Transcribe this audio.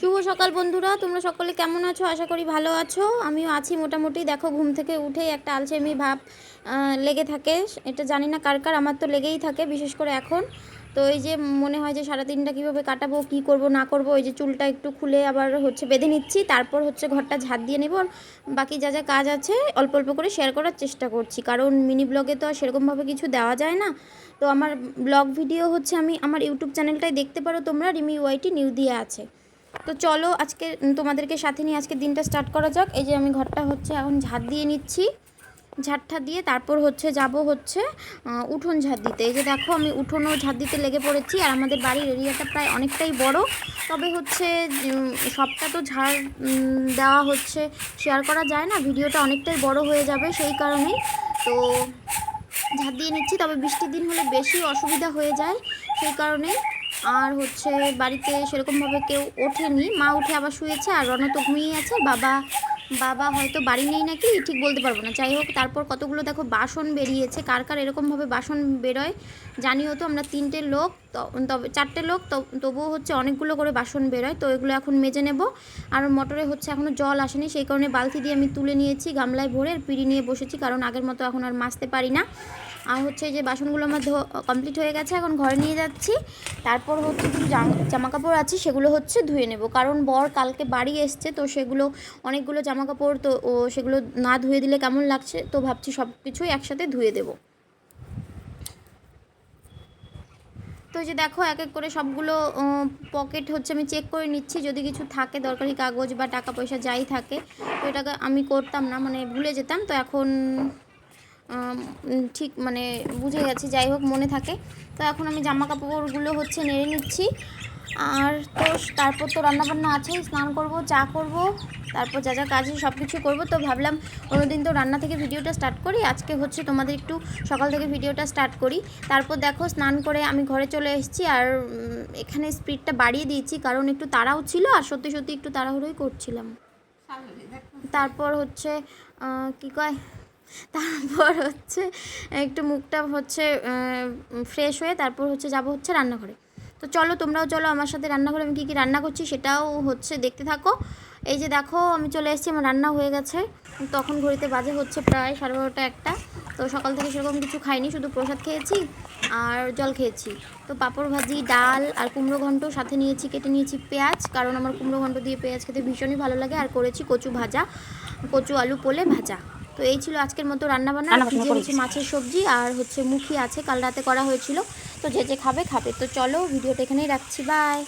শুভ সকাল বন্ধুরা, তোমরা সকলে কেমন আছো? আশা করি ভালো আছো। আমিও আছি মোটামুটি। দেখো, ঘুম থেকে উঠেই একটা আলসেমি ভাব লেগে থাকে। এটা জানি না কার কার, আমার তো লেগেই থাকে, বিশেষ করে এখন। তো এই যে মনে হয় যে সারাদিনটা কীভাবে কাটাবো, কী করব, না করব ওই যে চুলটা একটু খুলে আবার হচ্ছে বেঁধে নিচ্ছি, তারপর হচ্ছে ঘরটা ঝাড় দিয়ে নেব। বাকি যা যা কাজ আছে, অল্প অল্প করে শেয়ার করার চেষ্টা করছি। কারণ মিনি ব্লগে তো আর সেরকমভাবে কিছু দেওয়া যায় না। তো আমার ব্লগ ভিডিও হচ্ছে আমি, আমার ইউটিউব চ্যানেলটাই দেখতে পারো তোমরা, রিমি ওয়াইটি নিউ দিয়ে আছে। তো চলো আজকে তোমাদেরকে সাথে নিয়ে আজকে দিনটা স্টার্ট করা যাক। এই যে আমি ঘরটা হচ্ছে এখন ঝাড় দিয়ে নিচ্ছি। ঝাড়টা দিয়ে তারপর হচ্ছে যাব হচ্ছে উঠোন ঝাড় দিতে। এই যে দেখো আমি উঠোনও ঝাড় দিতে লেগে পড়েছি আর আমাদের বাড়ির এরিয়াটা প্রায় অনেকটাই বড়। তবে হচ্ছে সবটা তো ঝাড় দেওয়া হচ্ছে। শেয়ার করা যায় না, ভিডিওটা অনেকটাই বড় হয়ে যাবে সেই কারণেই। তো ঝাড় দিয়ে নিচ্ছি, তবে বৃষ্টির দিন হলে বেশি অসুবিধা হয়ে যায় সেই কারণে আর হচ্ছে বাড়িতে সেরকমভাবে কেউ ওঠেনি। মা উঠে আবার শুয়েছে আর রণ তো ঘুমিয়ে আছে। বাবা বাবা হয়তো বাড়ি নেই নাকি? ঠিক বলতে পারব না। যাই হোক, তারপর কতগুলো দেখো বাসন বেরিয়েছে। কার কার এরকমভাবে বাসন বেরোয় জানিও তো, আমরা তিনটে লোক তবে চারটে লোক তবুও হচ্ছে অনেকগুলো করে বাসন বেরোয়। তো এগুলো এখন মেজে নেব। আর মোটরে হচ্ছে এখনও জল আসেনি, সেই কারণে বালতি দিয়ে আমি তুলে নিয়েছি, গামলায় ভরে আর পিড়ি নিয়ে বসেছি, কারণ আগের মতো এখন আর মাজতে পারি না। আর হচ্ছে যে বাসনগুলো আমার কমপ্লিট হয়ে গেছে, এখন ঘরে নিয়ে যাচ্ছি। তারপর হচ্ছে কিছু জামা কাপড় আছে, সেগুলো হচ্ছে ধুয়ে নেব। কারণ বর কালকে বাড়ি এসছে, তো সেগুলো, অনেকগুলো জামা কাপড় তো ও সেগুলো না ধুয়ে দিলে কেমন লাগছে, তো ভাবছি সব কিছুই একসাথে ধুয়ে দেবো। তো যে দেখো, এক এক করে সবগুলো পকেট হচ্ছে আমি চেক করে নিচ্ছি। যদি কিছু থাকে, দরকারি কাগজ বা টাকা পয়সা যাই থাকে, তো এটাকে আমি করতাম না মানে ভুলে যেতাম। তো এখন ঠিক মানে বুঝে গেছি যাই হোক মনে থাকে। তো এখন আমি জামা কাপড়গুলো হচ্ছে নেড়ে নিচ্ছি। আর তো তারপর তো রান্নাবান্না আছেই স্নান করব চা করব তারপর যা যা কাজ সব কিছু করব। তো ভাবলাম অন্যদিন তো রান্না থেকে ভিডিওটা স্টার্ট করি আজকে হচ্ছে তোমাদের একটু সকাল থেকে ভিডিওটা স্টার্ট করি। তারপর দেখো স্নান করে আমি ঘরে চলে এসেছি আর এখানে স্পিডটা বাড়িয়ে দিয়েছি কারণ একটু তাড়াও ছিল আর সত্যি সত্যি একটু তাড়াহুড়োই করছিলাম। তারপর হচ্ছে কি কয় তারপর হচ্ছে, একটু মুখটা হচ্ছে ফ্রেশ হয়ে তারপর হচ্ছে যাব হচ্ছে রান্নাঘরে। তো চলো, তোমরাও চলো আমার সাথে রান্নাঘরে আমি কী কী রান্না করছি সেটাও হচ্ছে দেখতে থাকো। এই যে দেখো, আমি চলে এসেছি, আমার রান্না হয়ে গেছে। তখন ঘড়িতে বাজে হচ্ছে প্রায় সাড়ে বারোটা একটা। তো সকাল থেকে সেরকম কিছু খাইনি, শুধু প্রসাদ খেয়েছি আর জল খেয়েছি। তো পাঁপড় ভাজি, ডাল আর কুমড়ো ঘন্ট সাথে নিয়েছি, কেটে নিয়েছি পেঁয়াজ। কারণ আমার কুমড়ো ঘন্ট দিয়ে পেঁয়াজ খেতে ভীষণই ভালো লাগে। আর করেছি কচু ভাজা, কচু আলু পোলে ভাজা। তো এই ছিল আজকের মতো রান্নাবান্না। রান্না বান্না হচ্ছে মাছের সবজি আর হচ্ছে মুখি আছে কাল রাতে করা হয়েছিল। তো যে যে খাবে খাবে। তো চলো ভিডিওটা এখানেই রাখছি। বাই